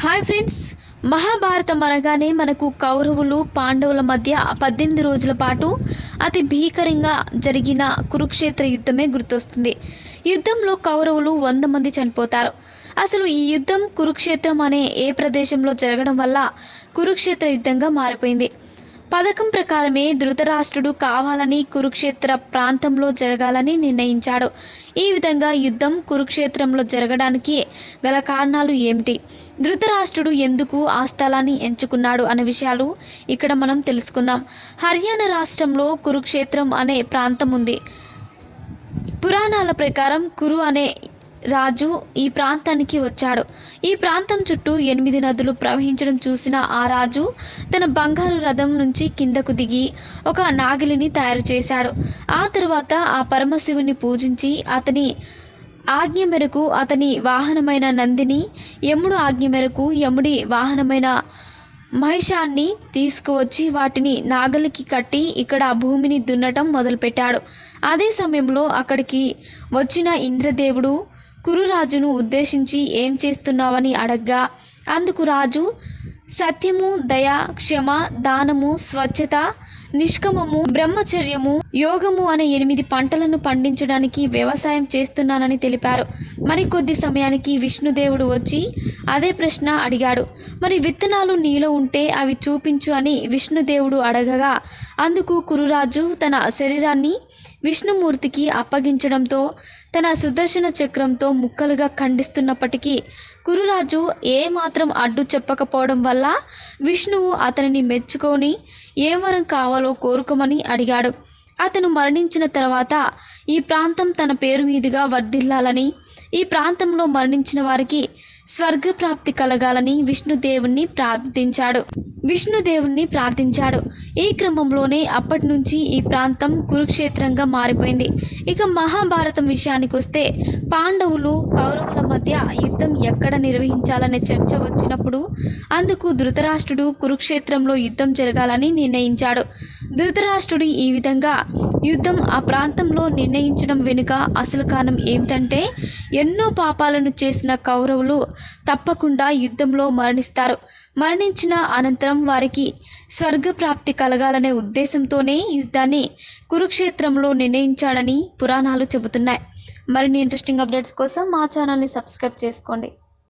Hi friends Mahabharatam అనగానే మనకు కౌరవులు పాండవుల మధ్య పద్దెనిమిది రోజుల పాటు అతి భీకరంగా జరిగిన కురుక్షేత్ర యుద్ధమే గుర్తొస్తుంది. యుద్ధంలో కౌరవులు వంద మంది చనిపోతారు. అసలు ఈ యుద్ధం కురుక్షేత్రం అనే ఏ ప్రదేశంలో జరగడం వల్ల కురుక్షేత్ర యుద్ధంగా మారిపోయింది? పథకం ప్రకారమే ధృతరాష్ట్రుడు కావాలని కురుక్షేత్ర ప్రాంతంలో జరగాలని నిర్ణయించాడు. ఈ విధంగా యుద్ధం కురుక్షేత్రంలో జరగడానికి గల కారణాలు ఏమిటి? ధృతరాష్ట్రుడు ఎందుకు ఆ స్థలాన్ని ఎంచుకున్నాడు అనే విషయాలు ఇక్కడ మనం తెలుసుకుందాం. హర్యానా రాష్ట్రంలో కురుక్షేత్రం అనే ప్రాంతం ఉంది. పురాణాల ప్రకారం కురు అనే రాజు ఈ ప్రాంతానికి వచ్చాడు. ఈ ప్రాంతం చుట్టూ ఎనిమిది నదులు ప్రవహించడం చూసిన ఆ రాజు తన బంగారు రథం నుంచి కిందకు దిగి ఒక నాగిలిని తయారు చేశాడు. ఆ తర్వాత ఆ పరమశివుని పూజించి అతని ఆజ్ఞ మేరకు అతని వాహనమైన నందిని యముడు ఆజ్ఞ మేరకు యముడి వాహనమైన మహిషాన్ని తీసుకువచ్చి వాటిని నాగలికి కట్టి ఇక్కడ భూమిని దున్నటం మొదలుపెట్టాడు. అదే సమయంలో అక్కడికి వచ్చిన ఇంద్రదేవుడు కురురాజును ఉద్దేశించి ఏం చేస్తున్నావని అడగ్గా. అందుకు రాజు సత్యము దయ క్షమ దానము స్వచ్ఛత నిష్కమము బ్రహ్మచర్యము యోగము అనే ఎనిమిది పంటలను పండించడానికి వ్యవసాయం చేస్తున్నానని తెలిపారు. మరి కొద్ది సమయానికి విష్ణుదేవుడు వచ్చి అదే ప్రశ్న అడిగాడు. మరి విత్తనాలు నీలో ఉంటే అవి చూపించు అని విష్ణుదేవుడు అడగగా అందుకు కురురాజు తన శరీరాన్ని విష్ణుమూర్తికి అప్పగించడంతో తన సుదర్శన చక్రంతో ముక్కలుగా ఖండిస్తున్నప్పటికీ కురురాజు ఏమాత్రం అడ్డు చెప్పకపోవడం వల్ల విష్ణువు అతనిని మెచ్చుకొని ఏ వరం కావాలో కోరుకోమని అడిగాడు. అతను మరణించిన తర్వాత ఈ ప్రాంతం తన పేరు మీదుగా వర్ధిల్లాలని ఈ ప్రాంతంలో మరణించిన వారికి స్వర్గప్రాప్తి కలగాలని విష్ణుదేవుణ్ణి ప్రార్థించాడు. విష్ణుదేవుణ్ణి ప్రార్థించాడు. ఈ క్రమంలోనే అప్పటి నుంచి ఈ ప్రాంతం కురుక్షేత్రంగా మారిపోయింది. ఇక మహాభారతం విషయానికి వస్తే పాండవులు కౌరవుల మధ్య యుద్ధం ఎక్కడ నిర్వహించాలనే చర్చ వచ్చినప్పుడు అందుకు ధృతరాష్ట్రుడు కురుక్షేత్రంలో యుద్ధం జరగాలని నిర్ణయించాడు. ధృతరాష్ట్రుడు ఈ విధంగా యుద్ధం ఆ ప్రాంతంలో నిర్ణయించడం వెనుక అసలు కారణం ఏమిటంటే ఎన్నో పాపాలను చేసిన కౌరవులు తప్పకుండా యుద్ధంలో మరణిస్తారు. మరణించిన అనంతరం వారికి స్వర్గప్రాప్తి కలగాలనే ఉద్దేశంతోనే యుద్ధాన్ని కురుక్షేత్రంలో నిర్ణయించాడని పురాణాలు చెబుతున్నాయి. మరిన్ని ఇంట్రెస్టింగ్ అప్డేట్స్ కోసం మా ఛానల్ని సబ్స్క్రైబ్ చేసుకోండి.